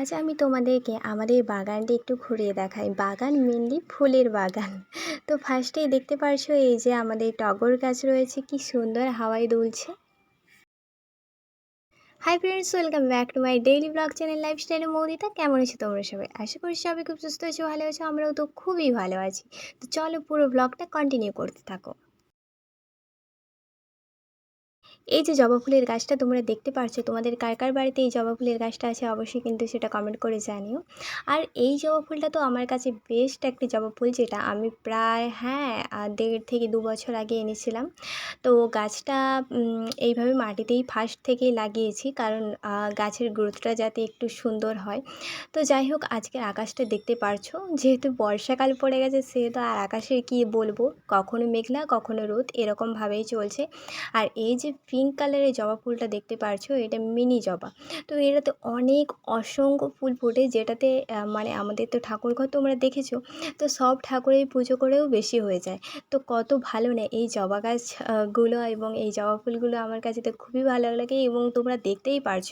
আজ আমি তোমাদেরকে আমাদের বাগানটা একটু ঘুরিয়ে দেখাই। বাগান মেনলি ফুলের বাগান। তো ফার্স্টেই দেখতে পারছ এই যে আমাদের টগর গাছ রয়েছে, কি সুন্দর হাওয়ায় দুলছে। Hi friends welcome back to my daily blog channel লাইফস্টাইলে মৌদিতা কেমন আছো তোমরা সবাই? আশা করি সবাই খুব সুস্থ আছো, ভালো আছো, আমরাও তো খুবই ভালো আছি। তো চলো পুরো ব্লগটা কন্টিনিউ করতে থাকো। এই যে জবা ফুলের গাছটা তোমরা দেখতে পারছ, তোমাদের কার কার বাড়িতে এই জবা ফুলের গাছটা আছে অবশ্যই কিন্তু সেটা কমেন্ট করে জানিও। আর এই জবা ফুলটা তো আমার কাছে বেস্ট একটি জবা ফুল যেটা আমি প্রায় হ্যাঁ দেড় থেকে দু বছর আগে এনেছিলাম। তো গাছটা এইভাবে মাটিতেই ফার্স্ট থেকেই লাগিয়েছি কারণ গাছের গ্রোথটা যাতে একটু সুন্দর হয়। তো যাই হোক, আজকের আকাশটা দেখতে পারছ। যেহেতু বর্ষাকাল পড়ে গেছে, সেহেতু আর আকাশে কি বলব? কখনো মেঘলা, কখনো রোদ, এরকমভাবেই চলছে। আর এই যে পিঙ্ক কালারের জবা ফুলটা দেখতে পারছ? এটা মিনি জবা। তো এটাতে অনেক অসংখ্য ফুল ফোটে, যেটাতে মানে আমাদের তো ঠাকুরঘর তোমরা দেখেছ, তো সব ঠাকুরের পুজো করেও বেশি হয়ে যায়। তো কত ভালো না, এই জবা গাছগুলো এবং এই জবা ফুলগুলো আমার কাছে তো খুবই ভালো লাগে এবং তোমরা দেখতেই পারছ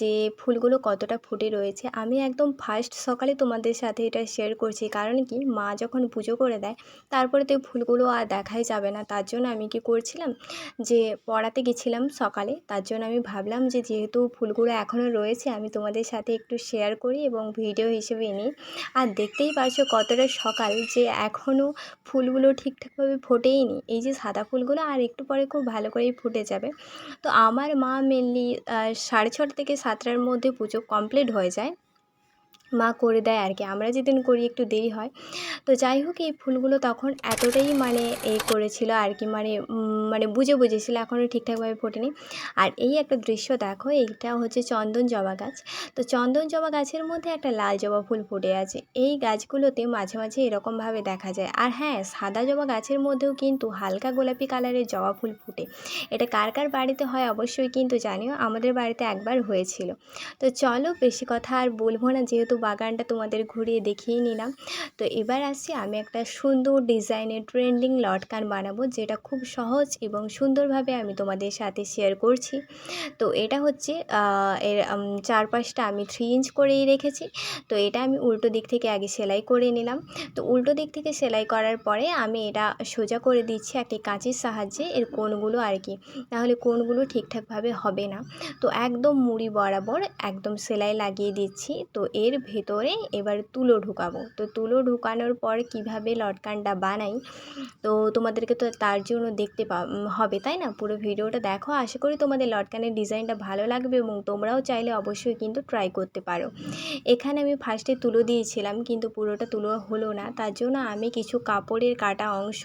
যে ফুলগুলো কতটা ফুটে রয়েছে। আমি একদম ফার্স্ট সকালে তোমাদের সাথে এটা শেয়ার করছি, কারণ কি, মা যখন পুজো করে দেয়, তারপরে তো ফুলগুলো আর দেখাই যাবে না। তার জন্য আমি কি করছিলাম যে পড়াতে গেছিলাম সকালে। তার জন্য আমি ভাবলাম যে যেহেতু ফুলগুলো এখনও রয়েছে, আমি তোমাদের সাথে একটু শেয়ার করি এবং ভিডিও হিসেবে নিই। আর দেখতেই পারছ কতটা সকাল যে এখনও ফুলগুলো ঠিকঠাকভাবে ফোটেই নি এই যে সাদা ফুলগুলো আর একটু পরে খুব ভালো করেই ফুটে যাবে। তো আমার মা মেনলি সাড়ে ছটা থেকে সাতটার মধ্যে পুজো কমপ্লিট হয়ে যায়। মা করে দেয় আর কি আমরা যেদিন করি একটু দেরি হয়। তো যাই হোক, এই ফুলগুলো তখন এতটাই মানে এ করেছিল আর কি মানে মানে বুঝে বুঝেছিল এখনও ঠিকঠাকভাবে ফোটেনি। আর এই একটা দৃশ্য দেখো, এইটা হচ্ছে চন্দন জবা গাছ। তো চন্দন জবা গাছের মধ্যে একটা লাল জবা ফুল ফুটে আছে। এই গাছগুলোতে মাঝে মাঝে এরকমভাবে দেখা যায়। আর হ্যাঁ সাদা জবা গাছের মধ্যেও কিন্তু হালকা গোলাপি কালারের জবা ফুল ফুটে। এটা কার কার বাড়িতে হয় অবশ্যই কিন্তু জানিও, আমাদের বাড়িতে একবার হয়েছিল। তো চলো, বেশি কথা আর বলব না, যেহেতু বাগানটা তোমাদের ঘুরিয়ে দেখিয়ে নিলাম। তো এবার আসছি আমি একটা সুন্দর ডিজাইনের ট্রেন্ডিং লটকান বানাবো, যেটা খুব সহজ এবং সুন্দরভাবে আমি তোমাদের সাথে শেয়ার করছি। তো এটা হচ্ছে এর চারপাশটা আমি থ্রি ইঞ্চ করেই রেখেছি। তো এটা আমি উল্টো দিক থেকে আগে সেলাই করে নিলাম। তো উল্টো দিক থেকে সেলাই করার পরে আমি এটা সোজা করে দিচ্ছি একটি কাঁচির সাহায্যে, এর কোণগুলো আর কি। তাহলে কোণগুলো ঠিকঠাকভাবে হবে না। তো একদম মুড়ি বরাবর একদম সেলাই লাগিয়ে দিচ্ছি। তো এর ভেতরে এবার তুলো ঢুকাবো। তো তুলো ঢুকানোর পর কীভাবে লটকানটা বানাই, তো তোমাদেরকে তো তার জন্য দেখতে হবে, তাই না? পুরো ভিডিওটা দেখো। আশা করি তোমাদের লটকানের ডিজাইনটা ভালো লাগবে এবং তোমরাও চাইলে অবশ্যই কিন্তু ট্রাই করতে পারো। এখানে আমি ফার্স্টে তুলো দিয়েছিলাম, কিন্তু পুরোটা তুলো হলো না। তার জন্য আমি কিছু কাপড়ের কাটা অংশ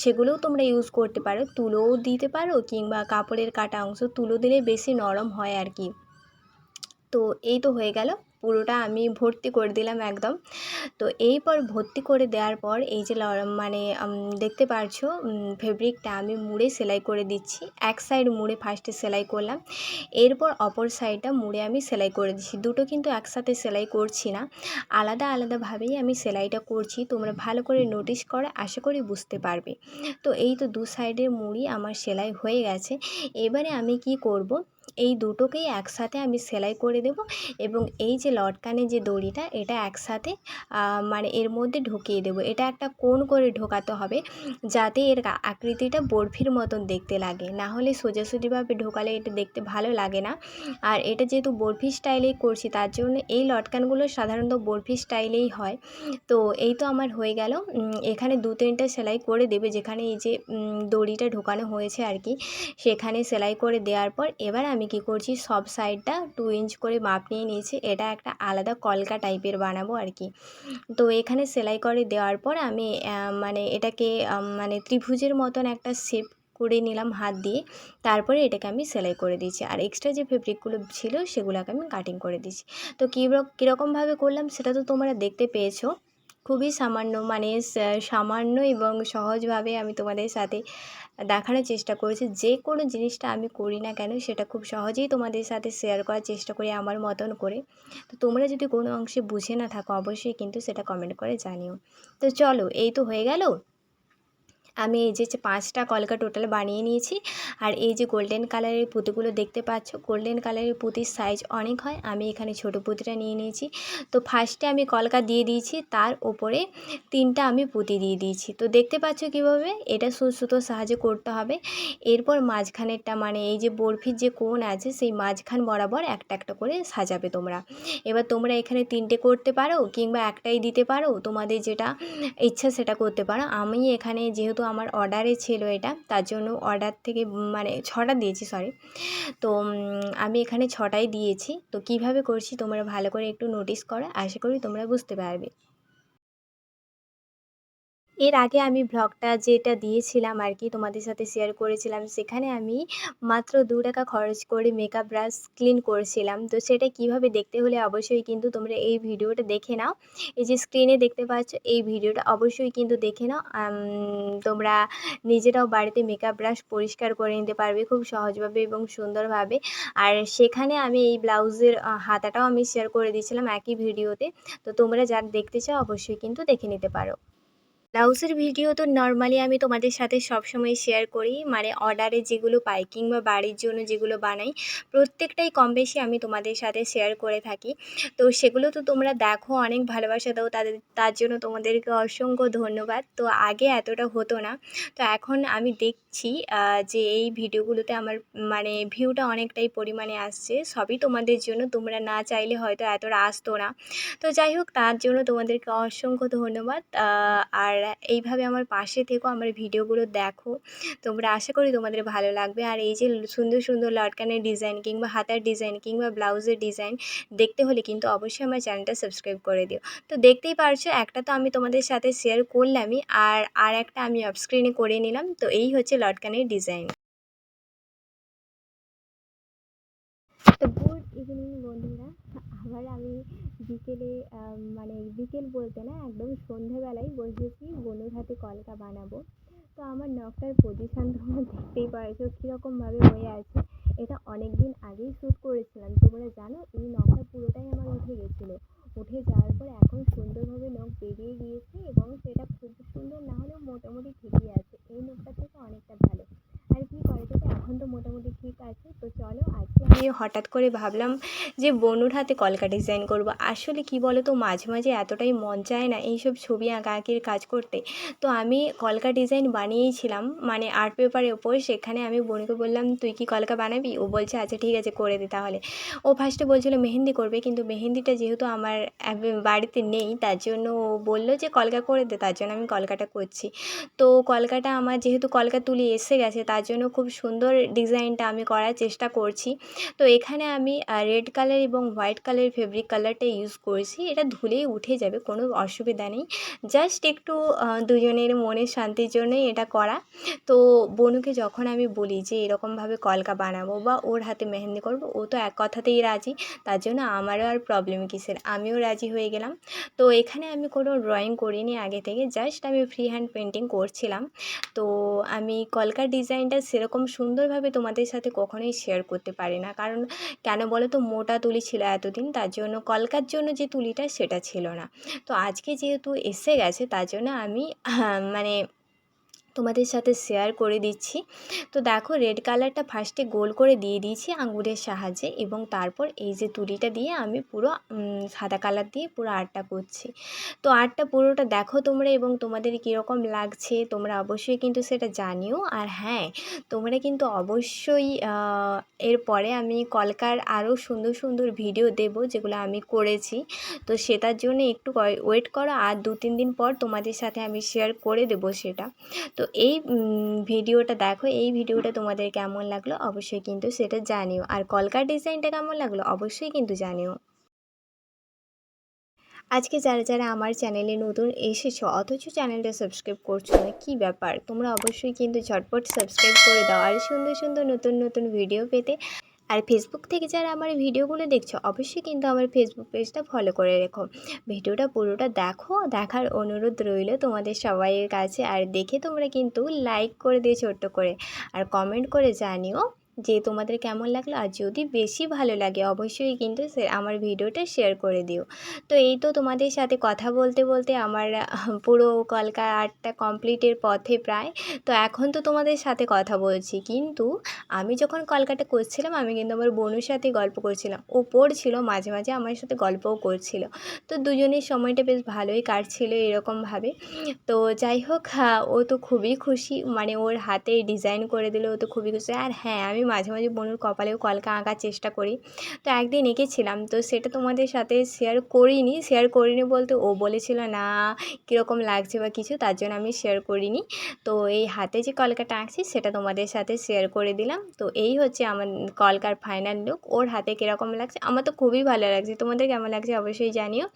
সেগুলোও তোমরা ইউজ করতে পারো। তুলোও দিতে পারো কিংবা কাপড়ের কাটা অংশ তুলো দিলে বেশি নরম হয় আর কি। তো এই তো হয়ে গেল। পুরোটা আমি ভর্তি করে দিলাম একদম। তো এই পর ভর্তি করে দেওয়ার পর এই যে মানে দেখতে পারছ ফেব্রিকটা আমি মুড়ে সেলাই করে দিচ্ছি। এক সাইড মুড়ে ফার্স্টে সেলাই করলাম। এরপর অপর সাইডটা মুড়ে আমি সেলাই করে দিচ্ছি। দুটো কিন্তু একসাথে সেলাই করছি না। আলাদা আলাদাভাবেই আমি সেলাইটা করছি। তোমরা ভালো করে নোটিস করে, আশা করি বুঝতে পারবে। তো এই তো দু সাইডের মুড়ি আমার সেলাই হয়ে গেছে। এবারে আমি কি করব? এই দুটোকেই একসাথে আমি সেলাই করে দেব এবং এই যে লটকানের যে দড়িটা, এটা একসাথে মানে এর মধ্যে ঢুকিয়ে দেব। এটা একটা কোণ করে ঢোকাতে হবে যাতে এর আকৃতিটা বরফির মতন দেখতে লাগে। না হলে সোজাসুজিভাবে ঢোকালে এটা দেখতে ভালো লাগে না। আর এটা যেহেতু বরফি স্টাইলেই করছি, তার জন্য এই লটকানগুলো সাধারণত বরফি স্টাইলেই হয়। তো এই তো আমার হয়ে গেল। এখানে দু তিনটা সেলাই করে দেবে। যেখানে এই যে দড়িটা ঢোকানো হয়েছে আর কি, সেখানে সেলাই করে দেওয়ার পর এবার আমি কি করছি? সব সাইডটা টু ইঞ্চ করে মাপ নিয়ে নিয়েছি। এটা একটা আলাদা কলকা টাইপের বানাবো আর কি। তো এখানে সেলাই করে দেওয়ার পর আমি মানে এটাকে মানে ত্রিভুজের মতন একটা শেপ করে নিলাম হাত দিয়ে। তারপরে এটাকে আমি সেলাই করে দিয়েছি। আর এক্সট্রা যে ফেব্রিকগুলো ছিল সেগুলোকে আমি কাটিং করে দিয়েছি। তো কী কীরকমভাবে করলাম সেটা তো তোমরা দেখতে পেয়েছ। খুবই সামান্য মানে সামান্য এবং সহজভাবে আমি তোমাদের সাথে দেখানোর চেষ্টা করেছি। যে কোনো জিনিসটা আমি করি না কেন, সেটা খুব সহজেই তোমাদের সাথে শেয়ার করার চেষ্টা করি আমার মতন করে। তো তোমরা যদি কোনো অংশে বুঝে না থাকো, অবশ্যই কিন্তু সেটা কমেন্ট করে জানিও। তো চলো, এই তো হয়ে গেল। আমি এই যে পাঁচটা কলকা টোটাল বানিয়ে নিয়েছি। আর এই যে গোল্ডেন কালারের পুঁতিগুলো দেখতে পাচ্ছ, গোল্ডেন কালারের পুঁতির সাইজ অনেক হয়, আমি এখানে ছোটো পুঁতিটা নিয়ে নিয়েছি। তো ফার্স্টে আমি কলকা দিয়ে দিয়েছি, তার ওপরে তিনটা আমি পুঁতি দিয়ে দিয়েছি। তো দেখতে পাচ্ছ কীভাবে? এটা সুতোর সাহায্যে করতে হবে। এরপর মাঝখানেরটা মানে এই যে বরফির যে কোণ আছে, সেই মাঝখান বরাবর একটা একটা করে সাজাবে তোমরা। এবার তোমরা এখানে তিনটে করতে পারো কিংবা একটাই দিতে পারো, তোমাদের যেটা ইচ্ছা সেটা করতে পারো। আমি এখানে যেহেতু আমার অর্ডারে ছিল এটা, তার জন্য অর্ডার থেকে মানে ছটা দিয়েছি সরি তো আমি এখানে ছটাই দিয়েছি। তো কীভাবে করছি তোমরা ভালো করে একটু নোটিস করো, আশা করি তোমরা বুঝতে পারবে। এর আগে আমি ভ্লগটা যেটা দিয়েছিলাম আর কি তোমাদের সাথে শেয়ার করেছিলাম, সেখানে আমি মাত্র দু টাকা খরচ করে মেকআপ ব্রাশ ক্লিন করেছিলাম। তো সেটা কীভাবে দেখতে হলে অবশ্যই কিন্তু তোমরা এই ভিডিওটা দেখে নাও। এই যে স্ক্রিনে দেখতে পাচ্ছ, এই ভিডিওটা অবশ্যই কিন্তু দেখে নাও। তোমরা নিজেরাও বাড়িতে মেকআপ ব্রাশ পরিষ্কার করে নিতে পারবে খুব সহজভাবে এবং সুন্দরভাবে। আর সেখানে আমি এই ব্লাউজের হাতাটাও আমি শেয়ার করে দিয়েছিলাম একই ভিডিওতে। তো তোমরা যার দেখতে চাও অবশ্যই কিন্তু দেখে নিতে পারো। ব্লাউজের ভিডিও তো নর্মালি আমি তোমাদের সাথে সবসময় শেয়ার করি। মানে অর্ডারে যেগুলো পাই কিংবা বাড়ির জন্য যেগুলো বানাই, প্রত্যেকটাই কম বেশি আমি তোমাদের সাথে শেয়ার করে থাকি। তো সেগুলো তো তোমরা দেখো, অনেক ভালোবাসা দাও, তাদের, তার জন্য তোমাদেরকে অসংখ্য ধন্যবাদ। তো আগে এতটা হতো না। তো এখন আমি দেখছি যে এই ভিডিওগুলোতে আমার মানে ভিউটা অনেকটাই পরিমাণে আসছে। সবই তোমাদের জন্য, তোমরা না চাইলে হয়তো এতটা আসতো না। তো যাই হোক, তার জন্য তোমাদেরকে অসংখ্য ধন্যবাদ। আর এইভাবে আমার পাশে থেকো, আমার ভিডিওগুলো দেখো। তোমরা আশা করি তোমাদের ভালো লাগবে। আর এই যে সুন্দর সুন্দর লটকানের ডিজাইন কিংবা হাতার ডিজাইন কিংবা ব্লাউজের ডিজাইন দেখতে হলে কিন্তু অবশ্যই আমার চ্যানেলটা সাবস্ক্রাইব করে দিও। তো দেখতেই পারছ, একটা তো আমি তোমাদের সাথে শেয়ার করলামই আর আর একটা আমি অফ স্ক্রিনে করে নিলাম। তো এই হচ্ছে লটকানের ডিজাইন। তো গুড ইভিনিং বন্ধুরা। আবার আমি বিকেলে মানে বিকেল বলতে না, একদম সন্ধেবেলায় বসেছি বনুর হাতে কলকা বানাবো। তো আমার নখটার পজিশান তোমরা দেখতেই পারছ, কীরকমভাবে হয়ে আছে। এটা অনেক দিন আগেই শ্যুট করেছিলাম, তোমরা জানো, এই নখটা পুরোটাই আমার উঠে গেছিল। উঠে যাওয়ার পর এখন সুন্দরভাবে নখ বেরিয়ে গিয়েছে এবং সেটা খুব সুন্দর না হলেও মোটামুটি ঠিকই আছে এই নখটা থেকে অনেকটা ভালো আর কী করে যাবে এখন তো মোটামুটি ঠিক আছে তো চলো আজকে আমি হঠাৎ করে ভাবলাম যে বনুর হাতে কলকা ডিজাইন করব। আসলে কি বলো তো মাঝে মাঝে এতটাই মন চায় না এইসব ছবি আঁকা আঁকির কাজ করতে। তো আমি কলকা ডিজাইন বানিয়েছিলাম মানে আর্ট পেপারের ওপর সেখানে আমি বনুকে বললাম, তুই কি কলকা বানাবি? ও বলছে আচ্ছা ঠিক আছে, করে দে তাহলে। ও ফার্স্টে বলছিলো, মেহেন্দি করবে। কিন্তু মেহেন্দিটা যেহেতু আমার বাড়িতে নেই, তার জন্য ও বলল যে, কলকা করে দে। তার জন্য আমি কলকাটা করছি। তো কলকাটা আমার, যেহেতু কলকা তুলি এসে গেছে, তার জন্য খুব সুন্দর ডিজাইনটা আমি করার চেষ্টা করছি। তো এখানে আমি রেড কালার এবং হোয়াইট কালারের ফেব্রিক কালারটা ইউজ করেছি। এটা ধুলেই উঠে যাবে, কোনো অসুবিধা নেই। জাস্ট একটু দুজনের মনের শান্তির জন্যই এটা করা। তো বনুকে যখন আমি বলি যে এরকমভাবে কলকা বানাবো বা ওর হাতে মেহেন্দি করব, ও তো এক কথাতেই রাজি। তার জন্য আমারও আর প্রবলেম কিসের? আমিও রাজি হয়ে গেলাম। তো এখানে আমি কোনো ড্রয়িং করিনি আগে থেকে জাস্ট আমি ফ্রি হ্যান্ড পেন্টিং করছিলাম। তো আমি কলকার ডিজাইনটা সেরকম সুন্দরভাবে তোমাদের সাথে কখনোই শেয়ার করতে পারি না। কারণ কেন বলে তো মোটা তুলি ছিল এতদিন? তার জন্য কলকার জন্য যে তুলিটা সেটা ছিল না। তো আজকে যেহেতু এসে গেছে, তার জন্য আমি মানে তোমাদের সাথে শেয়ার করে দিচ্ছি। তো দেখো রেড কালারটা ফার্স্টে গোল করে দিয়ে দিয়েছি আঙুরের সাহায্যে এবং তারপর এই যে তুলিটা দিয়ে আমি পুরো সাদা কালার দিয়ে পুরো আর্টটা করছি। তো আর্টটা পুরোটা দেখো তোমরা এবং তোমাদের কীরকম লাগছে, তোমরা অবশ্যই কিন্তু সেটা জানিও। আর হ্যাঁ তোমরা কিন্তু অবশ্যই এরপরে আমি কলকার আরও সুন্দর সুন্দর ভিডিও দেব যেগুলো আমি করেছি। তো সেটার জন্য একটু ওয়েট করো, আর দু তিন দিন পর তোমাদের সাথে আমি শেয়ার করে দেবো সেটা। তো এই ভিডিওটা দেখো, এই ভিডিওটা তোমাদের কেমন লাগল অবশ্যই কিন্তু সেটা জানিও। আর কলকার ডিজাইনটা কেমন লাগল অবশ্যই কিন্তু জানিও। আজকে যারা যারা আমার চ্যানেলে নতুন এসেছ, অথচ চ্যানেলটা সাবস্ক্রাইব করছ না, কী ব্যাপার? তোমরা অবশ্যই কিন্তু ঝটপট সাবস্ক্রাইব করে দাও। আর সুন্দর সুন্দর নতুন নতুন ভিডিও পেতে আর ফেসবুক থেকে যারা আমার ভিডিওগুলো দেখছ, অবশ্যই কিন্তু আমার ফেসবুক পেজটা ফলো করে রেখো। ভিডিওটা পুরোটা দেখো, দেখার অনুরোধ রইল তোমাদের সবাইয়ের কাছে। আর দেখে তোমরা কিন্তু লাইক করে দিয়ে ছোট্ট করে। আর কমেন্ট করে জানিও যে তোমাদের কেমন লাগল আর যদি বেশি ভালো লাগে অবশ্যই কিন্তু আমার ভিডিওটা শেয়ার করে দিও। তো এই তো তোমাদের সাথে কথা বলতে বলতে আমার পুরো কলকা আর্টটা কমপ্লিটের পথে প্রায়। তো এখন তো তোমাদের সাথে কথা বলছি। কিন্তু আমি যখন কলকাটা করছিলাম আমি কিন্তু আমার বোনের সাথে গল্প করছিলাম। ও পড়ছিল মাঝে মাঝে আমার সাথে গল্পও করছিল। তো দুজনের সময়টা বেশ ভালোই কাটছিল এরকমভাবে। তো যাই হোক হ্যাঁ, ও তো খুবই খুশি। মানে ওর হাতে ডিজাইন করে দিলে ও তো খুবই খুশি। আর হ্যাঁ আমি মাঝে মাঝে বনুর কপালেও কলকা আঁকার চেষ্টা করি। তো একদিন এঁকেছিলাম, তো সেটা তোমাদের সাথে শেয়ার করিনি। শেয়ার করিনি বলতে ও বলেছিল, না, কীরকম লাগছে বা কিছু? তার জন্য আমি শেয়ার করিনি। তো এই হাতে যে কলকাটা আঁকছি, সেটা তোমাদের সাথে শেয়ার করে দিলাম। তো এই হচ্ছে আমার কলকার ফাইনাল লুক ওর হাতে কীরকম লাগছে? আমার তো খুবই ভালো লাগছে। তোমাদের কেমন লাগছে অবশ্যই জানিও।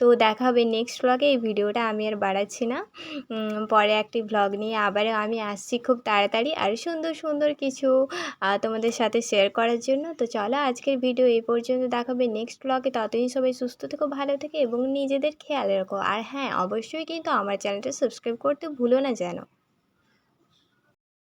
তো দেখা হবে নেক্সট ব্লগে এই ভিডিওটা আমি আর বাড়াচ্ছি না। পরে একটি ব্লগ নিয়ে আবার আমি আসছি খুব তাড়াতাড়ি। আর সুন্দর সুন্দর কিছু তোমাদের সাথে শেয়ার করার জন্য। তো চলো আজকের ভিডিও এই পর্যন্ত দেখাবে। নেক্সট ব্লগে ততদিন সবাই সুস্থ থেকো, ভালো থেকে এবং নিজেদের খেয়াল রাখো। আর হ্যাঁ অবশ্যই কিন্তু আমার চ্যানেলটা সাবস্ক্রাইব করতে ভুলো না যেন।